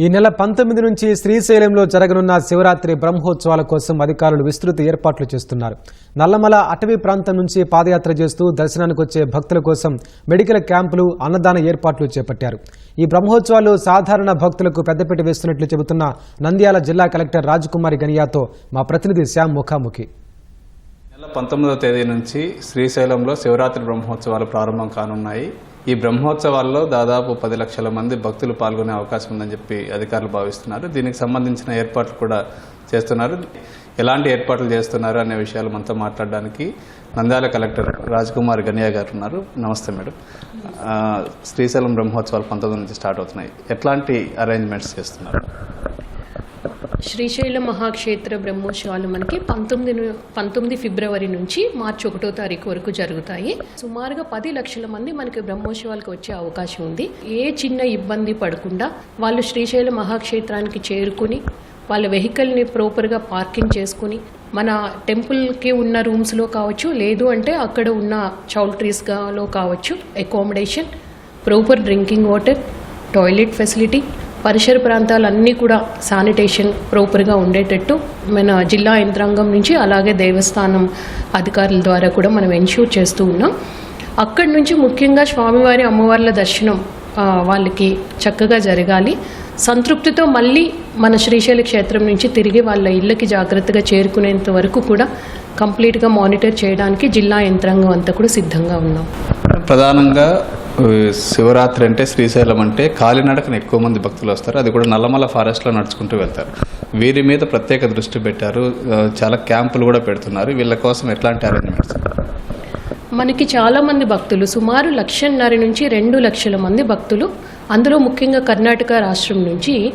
ఈ నెల పంతొమ్మిది నుంచి శ్రీశైలంలో జరగనున్న శివరాత్రి బ్రహ్మోత్సవాల కోసం అధికారులు విస్తృత ఏర్పాట్లు చేస్తున్నారు. నల్లమల అటవీ ప్రాంతం నుంచి పాదయాత్ర చేస్తూ దర్శనానికి వచ్చే భక్తుల కోసం మెడికల్ క్యాంపులు అన్నదాన ఏర్పాట్లు చేపట్టారు. ఈ బ్రహ్మోత్సవాలు సాధారణ భక్తులకు పెద్దపీట వేస్తున్నట్లు చెబుతున్న నంద్యాల జిల్లా కలెక్టర్ రాజకుమారి గనియాతో మా ప్రతినిధి శ్యామ్ ముఖాముఖి. నెల పంతొమ్మిదవ తేదీ నుంచి శ్రీశైలంలో శివరాత్రి బ్రహ్మోత్సవాలు ప్రారంభం కానున్నాయి. ఈ బ్రహ్మోత్సవాల్లో దాదాపు పది లక్షల మంది భక్తులు పాల్గొనే అవకాశం ఉందని చెప్పి అధికారులు భావిస్తున్నారు. దీనికి సంబంధించిన ఏర్పాట్లు కూడా చేస్తున్నారు. ఎలాంటి ఏర్పాట్లు చేస్తున్నారు అనే విషయాలు మనతో మాట్లాడడానికి నంద్యాల కలెక్టర్ రాజ్కుమార్ గనియా గారు ఉన్నారు. నమస్తే మేడం. శ్రీశైలం బ్రహ్మోత్సవాలు పంతొమ్మిది నుంచి స్టార్ట్ అవుతున్నాయి. ఎట్లాంటి అరేంజ్మెంట్స్ చేస్తున్నారు? శ్రీశైల మహాక్షేత్ర బ్రహ్మోత్సవాలు మనకి పంతొమ్మిది పంతొమ్మిది ఫిబ్రవరి నుంచి మార్చి ఒకటో తారీఖు వరకు జరుగుతాయి. సుమారుగా పది లక్షల మంది మనకి బ్రహ్మోత్సవాలకు వచ్చే అవకాశం ఉంది. ఏ చిన్న ఇబ్బంది పడకుండా వాళ్ళు శ్రీశైల మహాక్షేత్రానికి చేరుకుని వాళ్ళ వెహికల్ని ప్రాపర్గా పార్కింగ్ చేసుకుని మన టెంపుల్కి ఉన్న రూమ్స్లో కావచ్చు లేదు అంటే అక్కడ ఉన్న చౌల్ట్రీస్గాలో కావచ్చు accommodation proper drinking water toilet facility పరిసర ప్రాంతాలన్నీ కూడా శానిటేషన్ ప్రాపర్గా ఉండేటట్టు మన జిల్లా యంత్రాంగం నుంచి అలాగే దేవస్థానం అధికారుల ద్వారా కూడా మనం ఎన్ష్యూర్ చేస్తూ ఉన్నాం. అక్కడి నుంచి ముఖ్యంగా స్వామివారి అమ్మవార్ల దర్శనం వాళ్ళకి చక్కగా జరగాలి. సంతృప్తితో మళ్ళీ మన శ్రీశైల క్షేత్రం నుంచి తిరిగి వాళ్ళ ఇళ్ళకి జాగ్రత్తగా చేరుకునేంత వరకు కూడా కంప్లీట్గా మానిటర్ చేయడానికి జిల్లా యంత్రాంగం అంతా కూడా సిద్ధంగా ఉన్నాం. ప్రధానంగా శివరాత్రి అంటే శ్రీశైలం అంటే కాలినడకన ఎక్కువ మంది భక్తులు వస్తారు. అది కూడా నల్లమల ఫారెస్ట్లో నడుచుకుంటూ వెళ్తారు. వీరి మీద ప్రత్యేక దృష్టి పెట్టారు. చాలా క్యాంపులు కూడా పెడుతున్నారు. వీళ్ళ కోసం ఎట్లాంటి అరేంజ్మెంట్స్? మనకి చాలా మంది భక్తులు సుమారు లక్షన్నర నుంచి రెండు లక్షల మంది భక్తులు అందులో ముఖ్యంగా కర్ణాటక రాష్ట్రం నుంచి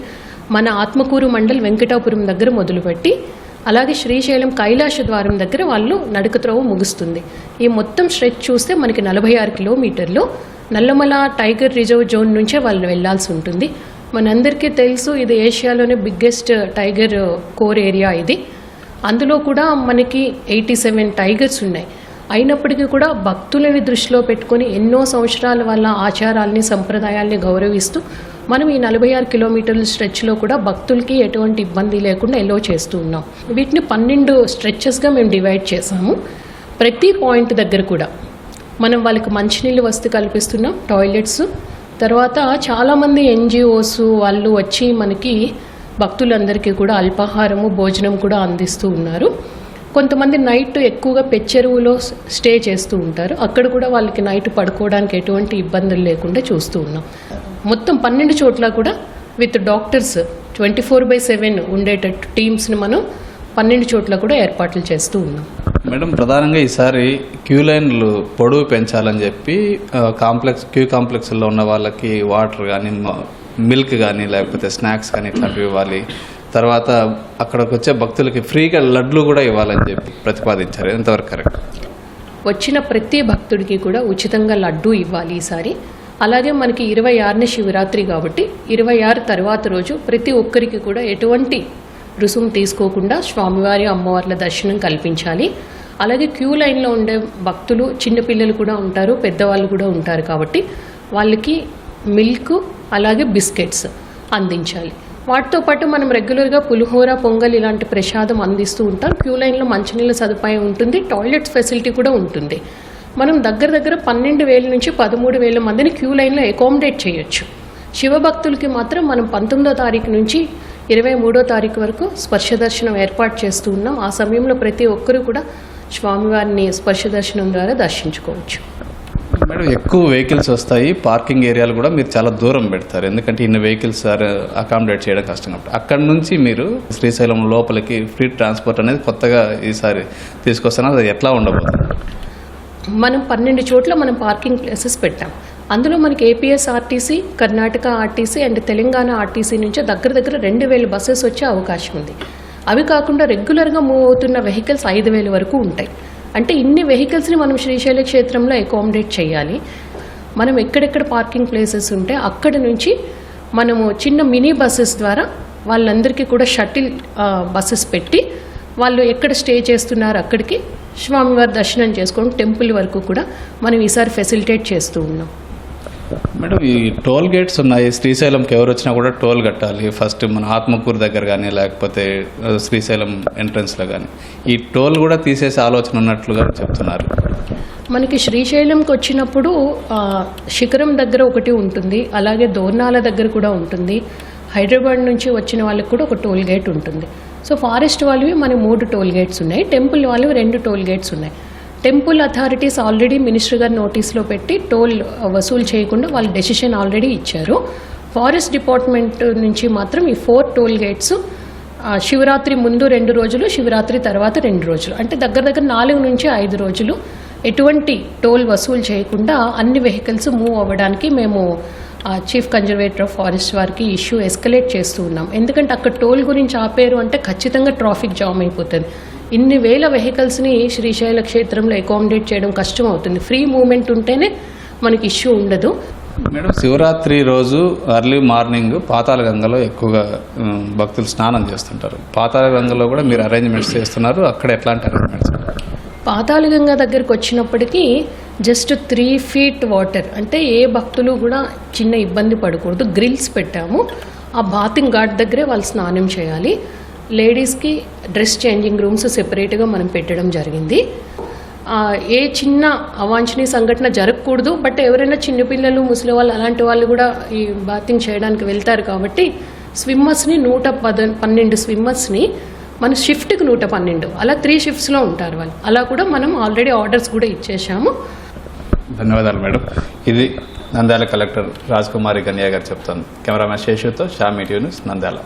మన ఆత్మకూరు మండల్ వెంకటాపురం దగ్గర మొదలుపెట్టి అలాగే శ్రీశైలం కైలాస ద్వారం దగ్గర వాళ్ళు నడుక త్రోవ ముగుస్తుంది. ఈ మొత్తం స్ట్రెచ్ చూస్తే మనకి నలభై ఆరు కిలోమీటర్లు. నల్లమల టైగర్ రిజర్వ్ జోన్ నుంచే వాళ్ళు వెళ్ళాల్సి ఉంటుంది. మనందరికీ తెలుసు ఇది ఏషియాలోనే బిగ్గెస్ట్ టైగర్ కోర్ ఏరియా ఇది. అందులో కూడా మనకి ఎయిటీ సెవెన్ టైగర్స్ ఉన్నాయి. అయినప్పటికీ కూడా భక్తులని దృష్టిలో పెట్టుకొని ఎన్నో సంవత్సరాల వాళ్ళ ఆచారాల్ని సంప్రదాయాల్ని గౌరవిస్తూ మనం ఈ నలభై ఆరు కిలోమీటర్ల స్ట్రెచ్లో కూడా భక్తులకి ఎటువంటి ఇబ్బంది లేకుండా ఎలో చేస్తూ ఉన్నాం. వీటిని పన్నెండు స్ట్రెచెస్గా మేము డివైడ్ చేసాము ప్రతి పాయింట్ దగ్గర కూడా మనం వాళ్ళకి మంచినీళ్ళు వస్తు కల్పిస్తున్నాం టాయిలెట్స్. తర్వాత చాలామంది ఎన్జిఓస్ వాళ్ళు వచ్చి మనకి భక్తులందరికీ కూడా అల్పాహారము భోజనం కూడా అందిస్తూ ఉన్నారు. కొంతమంది నైట్ ఎక్కువగా పెచ్చెరువులో స్టే చేస్తూ ఉంటారు. అక్కడ కూడా వాళ్ళకి నైట్ పడుకోవడానికి ఎటువంటి ఇబ్బందులు లేకుండా చూస్తూ ఉన్నాం. మొత్తం పన్నెండు చోట్ల కూడా with doctors twenty four by seven ఉండేటట్టు టీమ్స్ని మనం పన్నెండు చోట్ల కూడా ఏర్పాట్లు చేస్తూ ఉన్నాం. మేడం ప్రధానంగా ఈసారి క్యూ లైన్లు పొడవు పెంచాలని చెప్పి కాంప్లెక్స్ క్యూ కాంప్లెక్స్లో ఉన్న వాళ్ళకి వాటర్ కానీ మిల్క్ కానీ లేకపోతే స్నాక్స్ కానీ ఇట్లాంటివి ఇవ్వాలి. తర్వాత అక్కడికి వచ్చే భక్తులకి ఫ్రీగా లడ్లు కూడా ఇవ్వాలని చెప్పి ప్రతిపాదించారు. ఎంతవరకు కరెక్ట్? వచ్చిన ప్రతి భక్తుడికి కూడా ఉచితంగా లడ్డూ ఇవ్వాలి ఈసారి. అలాగే మనకి ఇరవై ఆరున శివరాత్రి కాబట్టి ఇరవై ఆరు తర్వాత రోజు ప్రతి ఒక్కరికి కూడా ఎటువంటి రుసుము తీసుకోకుండా స్వామివారి అమ్మవార్ల దర్శనం కల్పించాలి. అలాగే క్యూ లైన్లో ఉండే భక్తులు చిన్నపిల్లలు కూడా ఉంటారు పెద్దవాళ్ళు కూడా ఉంటారు కాబట్టి వాళ్ళకి మిల్క్ అలాగే బిస్కెట్స్ అందించాలి. వాటితో పాటు మనం రెగ్యులర్గా పులిహోర పొంగల్ ఇలాంటి ప్రసాదం అందిస్తూ ఉంటాం. క్యూ లైన్లో మంచినీళ్ళ సదుపాయం ఉంటుంది. టాయిలెట్స్ ఫెసిలిటీ కూడా ఉంటుంది. మనం దగ్గర దగ్గర పన్నెండు వేల నుంచి పదమూడు వేల మందిని క్యూ లైన్లో అకామిడేట్ చేయొచ్చు. శివభక్తులకి మాత్రం మనం పంతొమ్మిదో తారీఖు నుంచి ఇరవై మూడో తారీఖు వరకు స్పర్శ దర్శనం ఏర్పాటు చేస్తూ ఉన్నాం. ఆ సమయంలో ప్రతి ఒక్కరూ కూడా స్వామివారిని స్పర్శ దర్శనం ద్వారా దర్శించుకోవచ్చు. మేడం ఎక్కువ వెహికల్స్ వస్తాయి. పార్కింగ్ ఏరియాలు కూడా మీరు చాలా దూరం పెడతారు. ఎందుకంటే ఇన్ని వెహికల్స్ అకామిడేట్ చేయడం కష్టం కాబట్టి. అక్కడ నుంచి మీరు శ్రీశైలం లోపలికి ఫ్రీ ట్రాన్స్పోర్ట్ అనేది కొత్తగా ఈసారి తీసుకొస్తున్నారు. అది ఎట్లా ఉండబోతుంది? మనం పన్నెండు చోట్ల మనం పార్కింగ్ ప్లేసెస్ పెట్టాం. అందులో మనకి APS RTC Karnataka RTC and Telangana RTC నుంచి దగ్గర దగ్గర రెండు వేల బస్సెస్ వచ్చే అవకాశం ఉంది. అవి కాకుండా రెగ్యులర్గా మూవ్ అవుతున్న వెహికల్స్ ఐదు వేల వరకు ఉంటాయి. అంటే ఇన్ని వెహికల్స్ని మనం శ్రీశైల క్షేత్రంలో అకామిడేట్ చేయాలి. మనం ఎక్కడెక్కడ పార్కింగ్ ప్లేసెస్ ఉంటే అక్కడ నుంచి మనము చిన్న మినీ బస్సెస్ ద్వారా వాళ్ళందరికీ కూడా షటిల్ బస్సెస్ పెట్టి వాళ్ళు ఎక్కడ స్టే చేస్తున్నారు అక్కడికి స్వామివారి దర్శనం చేసుకొని టెంపుల్ వరకు కూడా మనం ఈసారి ఫెసిలిటేట్ చేస్తూ ఉన్నాం. మేడం ఈ టోల్ గేట్స్ ఉన్నాయి. శ్రీశైలంకి ఎవరు వచ్చినా కూడా టోల్ కట్టాలి. ఫస్ట్ మన ఆత్మకూరు దగ్గర కానీ లేకపోతే శ్రీశైలం ఎంట్రన్స్లో కానీ ఈ టోల్ కూడా తీసేసే ఆలోచన ఉన్నట్లుగా చెప్తున్నారు. మనకి శ్రీశైలంకి వచ్చినప్పుడు శిఖరం దగ్గర ఒకటి ఉంటుంది. అలాగే దోర్నాల దగ్గర కూడా ఉంటుంది. హైదరాబాద్ నుంచి వచ్చిన వాళ్ళకి కూడా ఒక టోల్ గేట్ ఉంటుంది. సో ఫారెస్ట్ వాళ్ళవి మన మూడు టోల్ గేట్స్ ఉన్నాయి. టెంపుల్ వాళ్ళవి రెండు టోల్ గేట్స్ ఉన్నాయి. టెంపుల్ అథారిటీస్ ఆల్రెడీ మినిస్టర్ గారి నోటీస్లో పెట్టి టోల్ వసూలు చేయకుండా వాళ్ళు డెసిషన్ ఆల్రెడీ ఇచ్చారు. ఫారెస్ట్ డిపార్ట్మెంట్ నుంచి మాత్రం ఈ ఫోర్ టోల్ గేట్స్ శివరాత్రి ముందు రెండు రోజులు శివరాత్రి తర్వాత రెండు రోజులు. అంటే దగ్గర దగ్గర నాలుగు నుంచి ఐదు రోజులు ఎటువంటి టోల్ వసూలు చేయకుండా అన్ని వెహికల్స్ మూవ్ అవ్వడానికి మేము చీఫ్ కన్జర్వేటర్ ఆఫ్ ఫారెస్ట్ వారికి ఇష్యూ ఎస్కలేట్ చేస్తూ ఉన్నాం. ఎందుకంటే అక్కడ టోల్ గురించి ఆపేరు అంటే ఖచ్చితంగా ట్రాఫిక్ జామ్ అయిపోతుంది. ఇన్ని వేల వెహికల్స్ని శ్రీశైల క్షేత్రంలో అకామిడేట్ చేయడం కష్టం అవుతుంది. ఫ్రీ మూవ్మెంట్ ఉంటేనే మనకి ఇష్యూ ఉండదు. మేడం శివరాత్రి రోజు అర్లీ మార్నింగ్ పాతాళ గంగలో ఎక్కువగా భక్తులు స్నానం చేస్తుంటారు. పాతాళ గంగలో కూడా మీరు అరేంజ్మెంట్స్ చేస్తున్నారు. అక్కడ ఎట్లాంటి అరేంజ్మెంట్స్ పాతాళగంగా దగ్గరికి వచ్చినప్పటికీ జస్ట్ త్రీ ఫీట్ వాటర్ అంటే ఏ భక్తులు కూడా చిన్న ఇబ్బంది పడకూడదు. గ్రిల్స్ పెట్టాము. ఆ బాతింగ్ ఘాట్ దగ్గరే వాళ్ళు స్నానం చేయాలి. లేడీస్కి డ్రెస్ చేంజింగ్ రూమ్స్ సెపరేట్గా మనం పెట్టడం జరిగింది. ఏ చిన్న అవాంఛనీయ సంఘటన జరగకూడదు బట్ ఎవరైనా చిన్నపిల్లలు ముసలి వాళ్ళు అలాంటి వాళ్ళు కూడా ఈ బాతింగ్ చేయడానికి వెళ్తారు కాబట్టి స్విమ్మర్స్ని నూట పద పన్నెండు స్విమ్మర్స్ని మన షిఫ్ట్కి నూట పన్నెండు. అలా త్రీ షిఫ్ట్స్లో ఉంటారు వాళ్ళు. అలా కూడా మనం ఆల్రెడీ ఆర్డర్స్ కూడా ఇచ్చేసాము. ధన్యవాదాలు మేడం. ఇది నంద్యాల కలెక్టర్ రాజ్ కుమారి కన్యా గారు చెప్తాను. కెమెరామెన్ శేషుతో షామీ మీడియా న్యూస్ నంద్యాల.